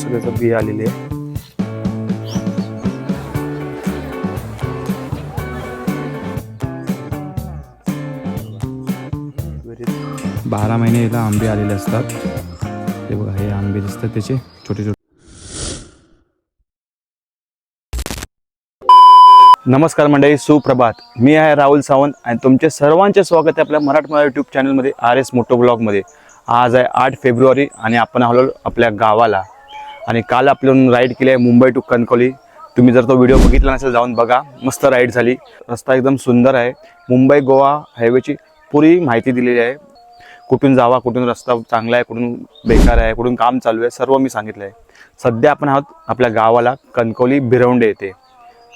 मस्त त्याचं बी आलेली आहे. बारा महिने याला आंबे आलेले असतात. ते बघा हे आंबे दिसतात त्याचे छोटे छोटे. नमस्कार मंडळी सुप्रभात. मी आहे राहुल सावंत आणि तुमचे सर्वांचे स्वागत आहे आपल्या मराठमोळा यूट्यूब चॅनलमध्ये आर एस मोटो ब्लॉगमध्ये आज आहे आठ फेब्रुवारी आणि आपण आलो आपल्या गावाला. आणि काल आपल्याला राईड केली आहे मुंबई टू कणकवली. तुम्ही जर तो व्हिडिओ बघितला नसेल जाऊन बघा. मस्त राईड झाली. रस्ता एकदम सुंदर आहे. मुंबई गोवा हायवेची पुरी माहिती दिलेली आहे. कुठून जावा कुठून रस्ता चांगला आहे कुठून बेकार आहे कुठून काम चालू आहे सर्व मी सांगितलं आहे. सध्या आपण आहोत आपल्या गावाला कणकवली भिरवंडे येते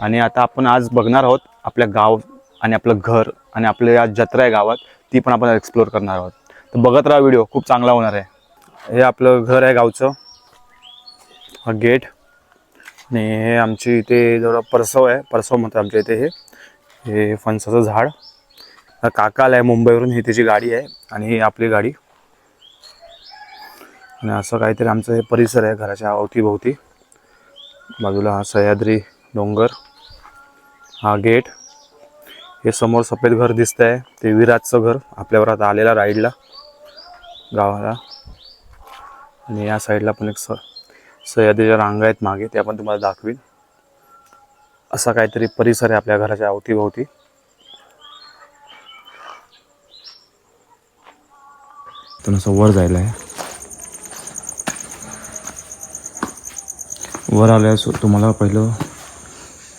आणि आता आपण आज बघणार आहोत आपल्या गाव आणि आपलं घर आणि आपल्या या जत्रा आहे गावात ती पण आपण एक्सप्लोअर करणार आहोत. तर बघत राहा व्हिडिओ खूप चांगला होणार आहे. हे आपलं घर आहे गावचं. हा गेट. आणि हे आमची इथे जवळ परसव आहे. परसव म्हणतात आमच्या इथे हे. हे फणसाचं झाड. हा आहे मुंबईवरून. ही त्याची गाडी आहे आणि ही आपली गाडी. आणि असं काहीतरी आमचं हे परिसर आहे घराच्या अवतीभोवती. बाजूला हा सह्याद्री डोंगर. हा गेट. हे समोर सफेद घर दिसत आहे ते विराजचं घर. आपल्यावर आता आलेला राईडला गावाला. आणि या साईडला पण एक स सह्याद्रीच्या रांगा आहेत मागे त्या पण तुम्हाला दाखवीन. असा काहीतरी परिसर आहे आपल्या घराच्या अवतीभोवती. असं वर जायला आहे. वर आल्यास तुम्हाला पहिलं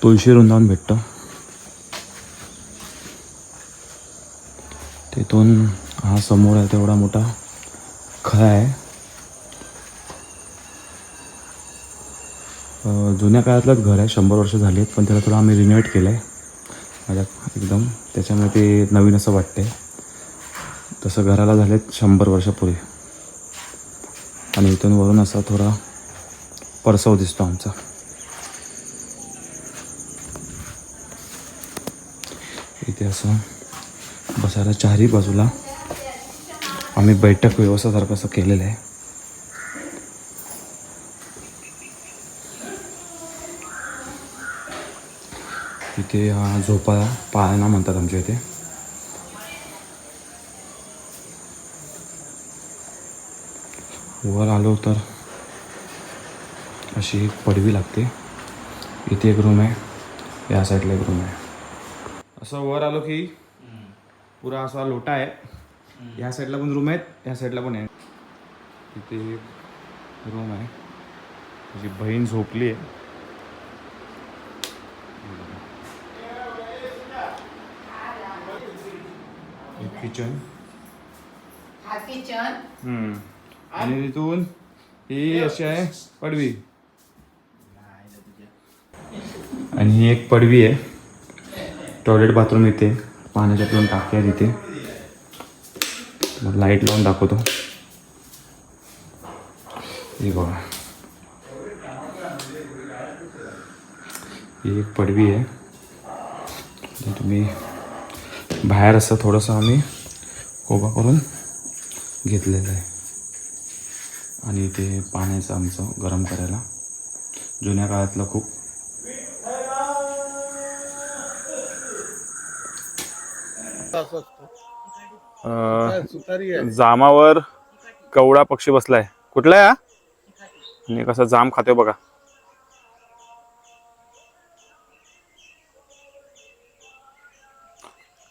तुळशी वृंदावन भेटतं. तिथून हा समोर आहे तेवढा मोठा खळा आहे. जुन्या काळातलंच घर आहे. शंभर वर्ष झाली आहेत पण त्याला थोडं आम्ही रिनोवेट केलं आहे माझ्या एकदम त्याच्यामुळे ते नवीन असं वाटतंय. तसं घराला झालेत शंभर वर्षापूर्वी. आणि इथून वरून असा थोडा परसव दिसतो आमचा. इथे असं बसायला चारही बाजूला आम्ही बैठक व्यवस्थासारखं असं केलेलं आहे. की हा झोपा पाळणा म्हणतात आमच्या इथे. वर आलो तर अशी एक पडवी लागते. इथे एक रूम आहे या साईडला एक रूम आहे. असं वर आलो की पुरा असा लोटा आहे. या साईडला पण रूम आहेत या साईडला पण आहे तिथे एक रूम आहे. माझी बहीण झोपली आहे. किचन. हा किचन. हम्म. आणि तिथून ही अशी आहे पडवी. आणि ही एक पडवी आहे. टॉयलेट बाथरूम इथे. पाण्याच्या पण टाकी आहे तिथे लाइट लावून दाखवतो. ही बघा. ही एक पडवी आहे. इथे तुम्ही बाहेर असं थोडंसं आम्ही कोबा करून घेतलेलं आहे. आणि इथे पाण्याचं आमचं गरम करायला जुन्या काळातलं खूप जामावर कवडा पक्षी बसलाय. कुठला आहे हा? आणि कसा जाम खातोय बघा.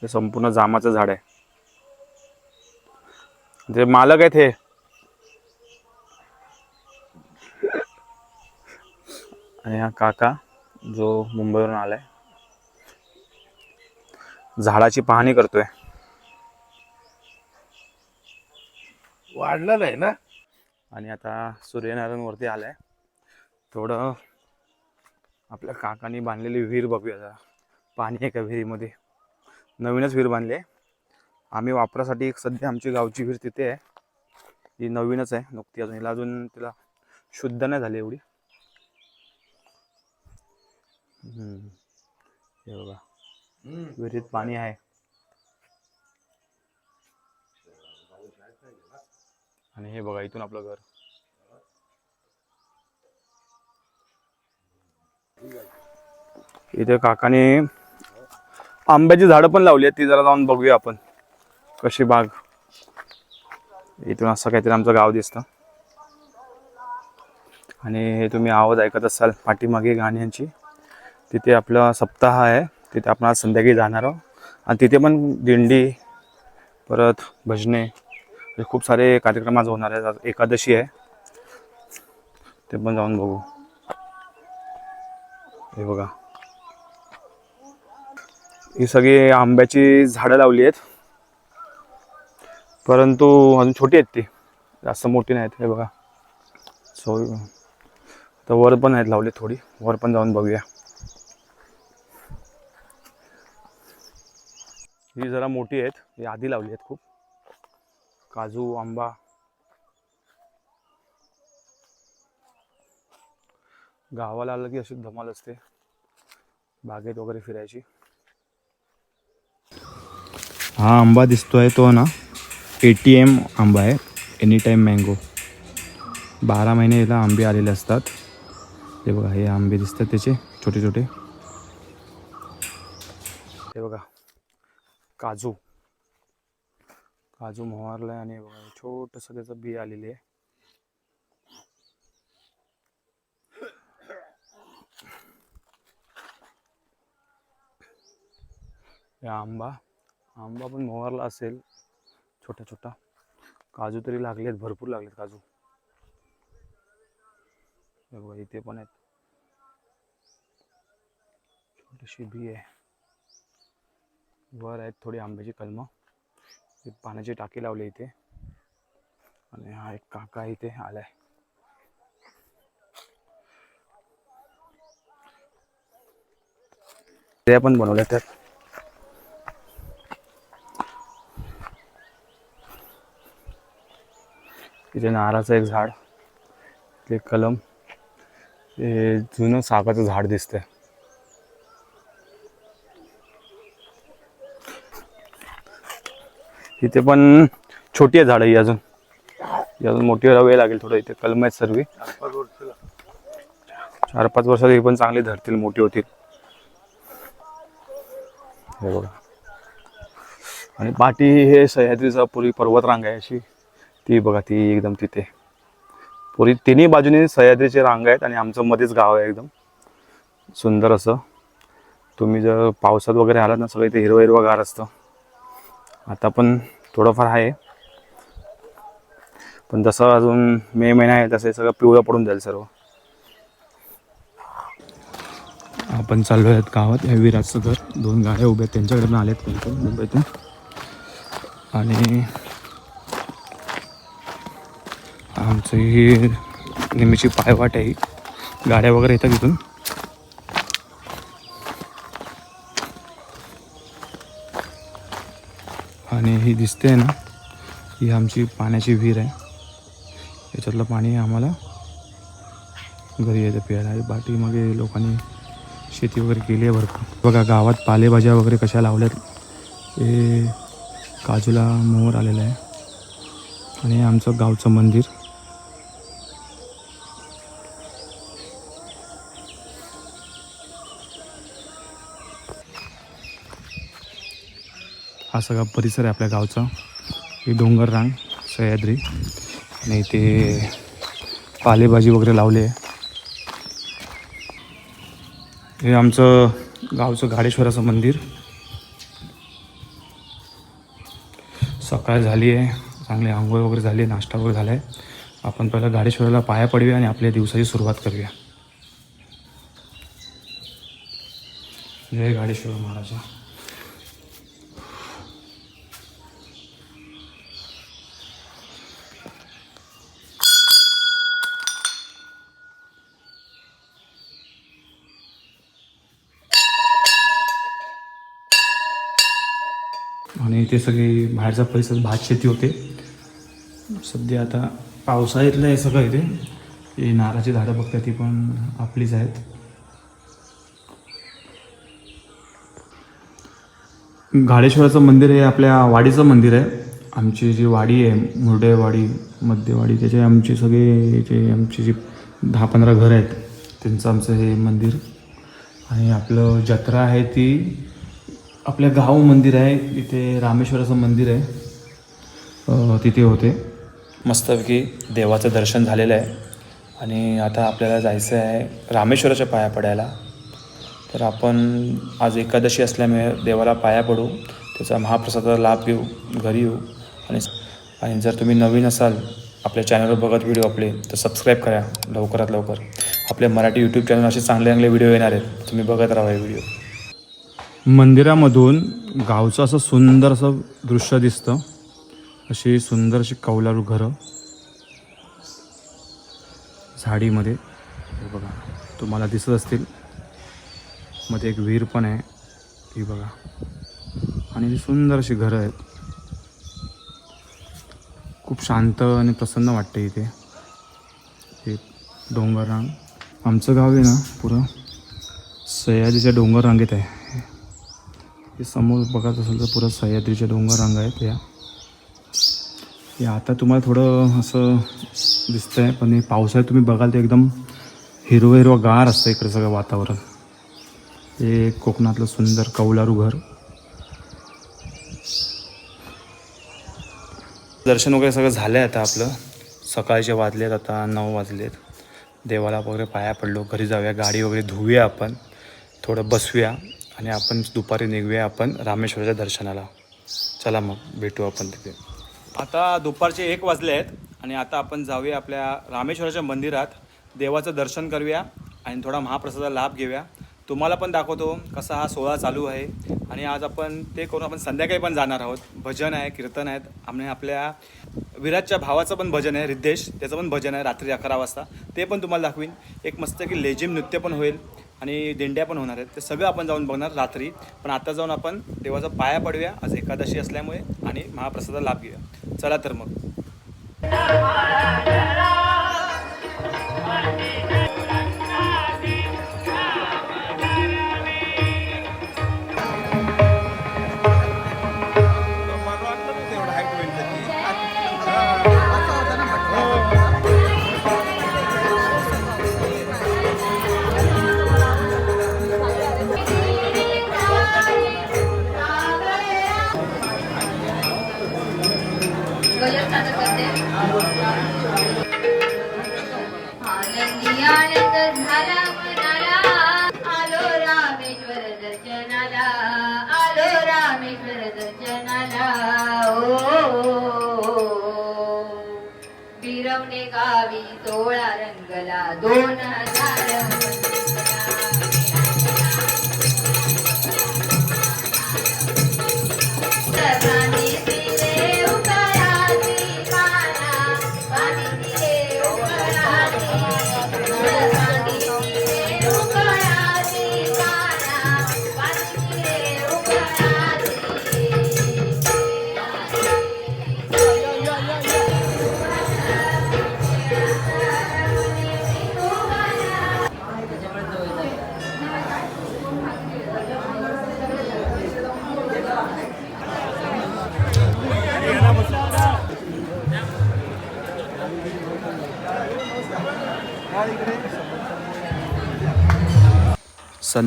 हे संपूर्ण जामाचं झाड आहे. जे मालक आहेत हे. आणि हा काका जो मुंबईवरून आलाय. झाडाची पाहणी करतोय. वाढलेलं आहे ना? आणि आता सूर्यनारायण वरती आलाय. थोडं आपल्या काकांनी बांधलेली विहीर बघूया पाणी आहे का विहिरीमध्ये. नवीनच विहीर बांधली आहे. आम्ही वापरासाठी एक सध्या आमची गावची विहीर तिथे आहे. ही नवीनच आहे. नुकती अजून हिला अजून तिला शुद्ध नाही झाली एवढी. हे बघा. विहिरीत पाणी आहे. आणि हे बघा इथून आपलं घर. इथे काकाने आंब्याची झाडं पण लावली आहेत ती जरा जाऊन बघूया आपण. कशी बाग. इथून असं काहीतरी आमचं गाव दिसतं. आणि हे तुम्ही आवाज ऐकत असाल पाठीमागे गाण्यांची. तिथे आपला सप्ताह आहे तिथे आपण आज संध्याकाळी जाणार आहोत. आणि तिथे पण दिंडी परत भजने म्हणजे खूप सारे कार्यक्रम आज होणार आहेत. एकादशी आहे. ते पण जाऊन बघू. हे बघा. ही सगळी आंब्याची झाडं लावली आहेत. परंतु अजून छोटी आहेत ती. जास्त मोठी नाहीत हे बघा. सो तर वर पण आहेत लावली थोडी. वर पण जाऊन बघूया. ही जरा मोठी आहेत. ही आधी लावली आहेत खूप. काजू आंबा. गावाला आलं की अशी धमाल असते. बागेत वगैरे फिरायची. हा आंबा दिसतोय तो ना. ए टी एम आंबा आहे. एनी टाईम मँगो बारा महिने याला आंबे आलेले असतात. हे बघा हे आंबे दिसतात त्याचे छोटे छोटे. हे बघा काजू. काजू मोहरला आहे आणि हे बघा छोटंसं त्याचं बी आलेली आहे. हे आंबा. आंबा पण मोहरला असेल. छोटा छोटा काजू तरी लागलेत भरपूर लागलेत काजू. बघा इथे पण आहेत. छोटीशी बी आहे. वर आहेत थोडी आंब्याची कलमं. पाण्याची टाकी लावली इथे. आणि हा एक काका इथे आलाय. त्या पण बनवल्या त्यात तिथे नारळाचं एक झाड ते कलम ते जुनं सागाचं झाड दिसतंय. इथे पण छोटी आहे झाडं ही अजून. ही अजून मोठी वेळ लागेल थोडं इथे कलम आहेत सर्व. चार पाच वर्षात ही पण चांगली धरतील मोठी होतील. हे बघा. आणि पाठी हे सह्याद्रीचा पूर्वी पर्वतरांग आहे अशी. ती बघा ती एकदम तिथे. पुरी तिन्ही बाजूने सह्याद्रीचे रांग आहेत आणि आमचं मध्येच गाव आहे एकदम. सुंदर असं. तुम्ही जर पावसात वगैरे आलात ना सगळं इथे हिरवं हिरवं गार असतं. आता पण थोडंफार आहे. पण जसं अजून मे महिना आहे तसं सगळं पिवळं पडून जाईल सर्व. आपण चाललो आहेत गावात. या विराजचं घर. दोन गाड्या उभ्या आहेत. त्यांच्याकडे पण आले आहेत मुंबईतून. आणि आमचं ही नेहमीची पायवाट आहे. गाड्या वगैरे येतात इथून. आणि ही दिसते ना ही आमची पाण्याची विहीर आहे. याच्यातलं पाणी आम्हाला घरी येतं प्यायला. आणि लोकांनी शेती वगैरे केली आहे भरपूर. बघा गावात पालेभाज्या वगैरे कशा लावल्यात हे काजूला मोहर आलेला आहे. आणि आमचं गावचं मंदिर. हा सगळा परिसर आहे आपल्या गावचा. ही डोंगर रांग सह्याद्री. आणि इथे पालेभाजी वगैरे लावली आहे. हे आमचं गावचं घाडेश्वराचं मंदिर. सकाळ झाली आहे. चांगली आंघोळ वगैरे झाली आहे नाश्ता वगैरे झाला आहे आपण पहिला घाडेश्वराला पाया पडूया आणि आपल्या दिवसाची सुरुवात करूया. जय गाडेश्वर महाराजा. आणि ते सगळे बाहेरचा परिसर भात शेती होते. सध्या आता पावसाळ्यातलं आहे सगळं इथे ही नारळाची झाडं बघता ती पण आपलीच आहेत. घाडेश्वराचं मंदिर हे आपल्या वाडीचं मंदिर आहे. आमची जी वाडी आहे मुरडेवाडी मध्यवाडी त्याचे आमचे सगळे जे आमची जी दहा पंधरा घरं आहेत त्यांचं आमचं हे मंदिर. आणि आपलं जत्रा आहे ती आपल्या गाव मंदिर आहे इथे रामेश्वराचं मंदिर आहे. तिथे होते. मस्तपैकी देवाचं दर्शन झालेलं आहे. आणि आता आपल्याला जायचं आहे रामेश्वराच्या पाया पडायला. तर आपण आज एकादशी असल्यामुळे देवाला पाया पडू त्याचा महाप्रसादाचा लाभ घेऊ घरी येऊ. आणि आणि जर तुम्ही नवीन असाल आपल्या चॅनलवर बघत व्हिडिओ आपले तर सबस्क्राईब करा लवकरात लवकर. आपल्या मराठी यूट्यूब चॅनल असे चांगले चांगले व्हिडिओ येणार आहेत. तुम्ही बघत राहा हे व्हिडिओ मंदिरामधून गावचं असं सुंदर असं दृश्य दिसतं. अशी सुंदर अशी कौलारू घरं. झाडीमध्ये. हे बघा तुम्हाला दिसत असतील. मध्ये एक विहीर पण आहे. ही बघा. आणि सुंदर अशी घरं आहेत. खूप शांत आणि प्रसन्न वाटते इथे. हे डोंगर रांग आमचं गाव आहे ना पुरं. सह्याद्रीच्या डोंगर रांगेत आहे. हे समोर बघत असेल तर पुरं सह्याद्रीच्या डोंगर रंग आहेत या. या आता तुम्हाला थोडं असं दिसतंय पण हे पावसाळ्यात तुम्ही बघाल तर एकदम हिरवं हिरवं गार असतं इकडे सगळं वातावरण. हे कोकणातलं सुंदर कौलारू घर. दर्शन वगैरे सगळं झालं आहे आता आपलं. सकाळचे वाजलेत आता नऊ वाजलेत. देवाला वगैरे पाया पडलो घरी जाऊया गाडी वगैरे धुवूया आपण. थोडं बसूया. आणि आपण दुपारी निघूया आपण रामेश्वराच्या दर्शनाला. चला मग भेटू आपण तिथे. आता दुपारचे एक वाजले आहेत आणि आता आपण जाऊया आपल्या रामेश्वराच्या मंदिरात. देवाचं दर्शन करूया आणि थोडा महाप्रसादाचा लाभ घेऊया. तुम्हाला पण दाखवतो कसा हा सोहळा चालू आहे. आणि आज आपण ते करून आपण संध्याकाळी पण जाणार आहोत. भजन आहे कीर्तन आहेत. आणि आपल्या विराजच्या भावाचं पण भजन आहे रिद्धेश. त्याचं पण भजन आहे रात्री अकरा वाजता. ते पण तुम्हाला दाखवीन. एक मस्त की लेझिम नृत्य पण होईल. आणि दिंड्या पण होणार आहेत. ते सगळं आपण जाऊन बघणार रात्री. पण आता जाऊन आपण देवाचा पाया पडूया. आज एकादशी असल्यामुळे आणि महाप्रसादा लाभ घेऊया. चला तर मग. आनंदी आनंद झाला मनाला आलो रामेश्वर दर्शनाला आलो रामेश्वर दर्शनाला ओ. बिरवणे गावी सोळा रंगला दोन हजार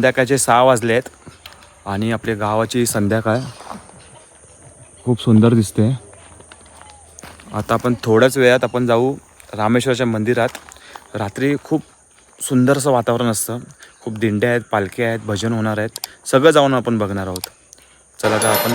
संध्याकाळचे सहा वाजले आहेत आणि आपल्या गावाची संध्याकाळ खूप सुंदर दिसते. आता आपण थोड्याच वेळात आपण जाऊ रामेश्वराच्या मंदिरात. रात्री खूप सुंदर असं वातावरण असतं. खूप दिंड्या आहेत पालख्या आहेत भजन होणार आहेत. सगळं जाऊन आपण बघणार आहोत. चला आता आपण